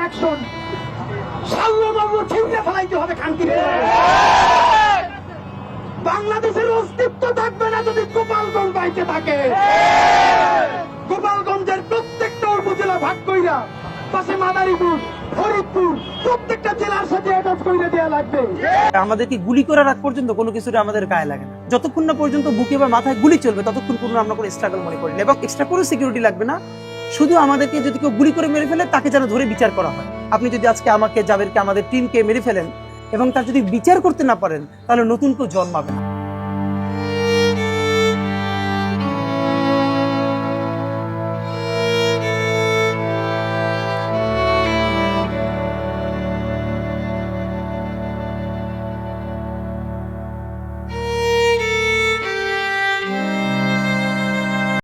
Action সাল্যবাবু ছিঁড়ে ফেলাইতে হবে খানকি বাংলাদেশের অস্তিত্ব থাকবে না যদি গোপালগঞ্জ বাইতে থাকে। গোপালগঞ্জের প্রত্যেকটা উপজেলা ভাগ কইরা, পাশে মাদারীপুর, ফরিদপুর, প্রত্যেকটা জেলার সাথে অ্যাটাচ করে দেওয়া লাগবে। আমাদেরকে গুলি করার আগ পর্যন্ত কোনো কিছুটা আমাদের গায়ে লাগে না। যতক্ষণ না পর্যন্ত বুকে বা মাথায় গুলি চলবে, ততক্ষণ পর্যন্ত আমরা কোনো স্ট্রাগল মনে করি না। এবং এক্সট্রা কোনো সিকিউরিটি লাগবে না। শুধু আমাদেরকে যদি কেউ গুলি করে মেরে ফেলে, তাকে যেন ধরে বিচার করা হয়। আপনি যদি আজকে আমাকে যাবেরকে আমাদের টিমকে মেরে ফেলেন এবং তার যদি বিচার করতে না পারেন, তাহলে নতুন কেউ জন্মাবে না।